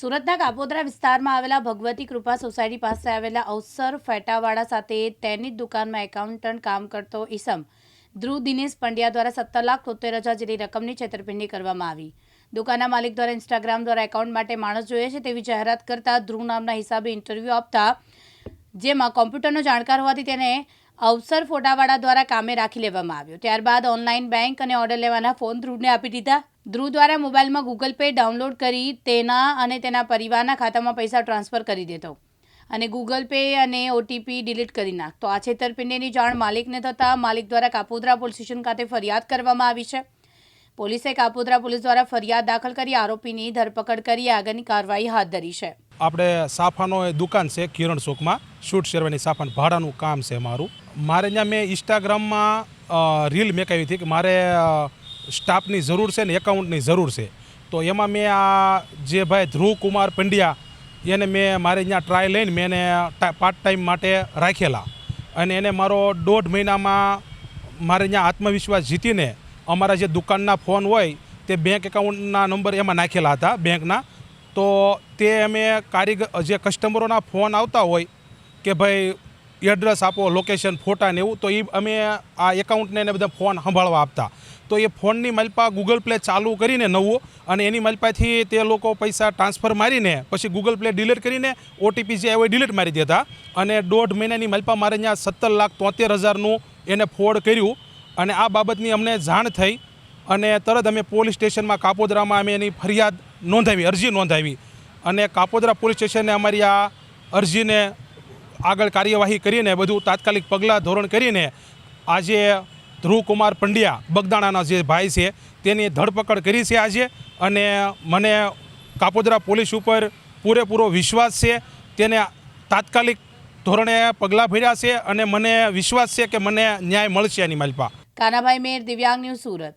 સુરતના કાપોદ્રા વિસ્તારમાં આવેલા ભગવતી કૃપા સોસાયટી પાસે આવેલા અવસર ફેટાવાળા સાથે તેની જ દુકાનમાં એકાઉન્ટન્ટ કામ કરતો ઈસમ ધ્રુવ દિનેશ પંડ્યા દ્વારા સત્તર લાખ તોતેર હજાર જેટલી રકમની છેતરપિંડી કરવામાં આવી. દુકાનના માલિક દ્વારા ઇન્સ્ટાગ્રામ દ્વારા એકાઉન્ટ માટે માણસ જોઈએ છે તેવી જાહેરાત કરતા ધ્રુવ નામના હિસાબે ઇન્ટરવ્યૂ આપતા, જેમાં કોમ્પ્યુટરનો જાણકાર હોવાથી તેને અવસર ફોટાવાળા દ્વારા કામે રાખી લેવામાં આવ્યો. ત્યારબાદ ઓનલાઈન બેંક અને ઓર્ડર લેવાના ફોન ધ્રુવને આપી દીધા. ધ્રુવ દ્વારા મોબાઈલમાં ગૂગલ પે ડાઉનલોડ કરી તેના અને તેના પરિવારના ખાતામાં પૈસા ટ્રાન્સફર કરી દેતો. અને ગૂગલ પે અને ઓટીપી ડિલીટ કરી નાખતો આ છેતરપિંડીની જાણ. માલિકને થતાં માલિક દ્વારા કાપોદ્રા પોલીસ સ્ટેશન ખાતે ફરિયાદ કરવામાં આવી છે. પોલીસે કાપોદ્રા પોલીસ દ્વારા ફરિયાદ દાખલ કરી આરોપીની ધરપકડ કરી. આગળની કાર્યવાહી હાથ ધરી છે. આપણે સાફાનો દુકાન છે કિરણ ચોકમાં. શૂટ શેરવાની સાફાન ભાડાનું કામ છે મારું. મારે ત્યાં મેં ઇન્સ્ટાગ્રામમાં રીલ રીલ મેકાવી હતી કે મારે સ્ટાફની જરૂર છે ને એકાઉન્ટની જરૂર છે. તો એમાં મેં આ જે ભાઈ ધ્રુવ કુમાર પંડ્યા, એને મેં મારે ત્યાં ટ્રાય લઈને મેં એને પાર્ટ ટાઈમ માટે રાખેલા. અને એને મારો દોઢ મહિનામાં મારે ત્યાં આત્મવિશ્વાસ જીતીને અમારા જે દુકાનના ફોન હોય, તે બેંક એકાઉન્ટના નંબર એમાં નાખેલા હતા બેંકના તો તે અમે કારીગર જે કસ્ટમરોના ફોન આવતા હોય, કે ભાઈ એડ્રેસ આપો લોકેશન ફોટા ને એવું, તો એ અમે આ એકાઉન્ટને એને બધા ફોન સંભાળવા આપતા. તો એ ફોનની મલપા ગૂગલ પ્લે ચાલુ કરીને નવું અને એની મલપાથી તે લોકો પૈસા ટ્રાન્સફર મારીને, પછી ગૂગલ પ્લે ડિલીટ કરીને ઓટીપી જે આવે ડિલીટ મારી દેતા. અને દોઢ મહિનાની મલપા મારે ત્યાં સત્તર લાખ તોતેર હજારનું એને ફોડ કર્યું. અને આ બાબતની અમને જાણ થઈ અને તરત અમે પોલીસ સ્ટેશનમાં કાપોદરામાં અમે એની ફરિયાદ નોંધાવી, અરજી નોંધાવી. અને કાપોદરા પોલીસ સ્ટેશને અમારી આ અરજીને આગળ કાર્યવાહી કરીને બધું તાત્કાલિક પગલાં ધોરણ કરીને આજે ધ્રુવકુમાર પંડ્યા, બગદાણાના જે ભાઈ છે, તેની ધરપકડ કરી છે આજે અને મને કાપોદરા પોલીસ ઉપર પૂરેપૂરો વિશ્વાસ છે, તેને તાત્કાલિક ધોરણે પગલાં ભર્યા છે અને મને વિશ્વાસ છે કે મને ન્યાય મળશે એની માલપા કાનાભાઈ મેર, દિવ્યાંગ ન્યૂઝ સુરત.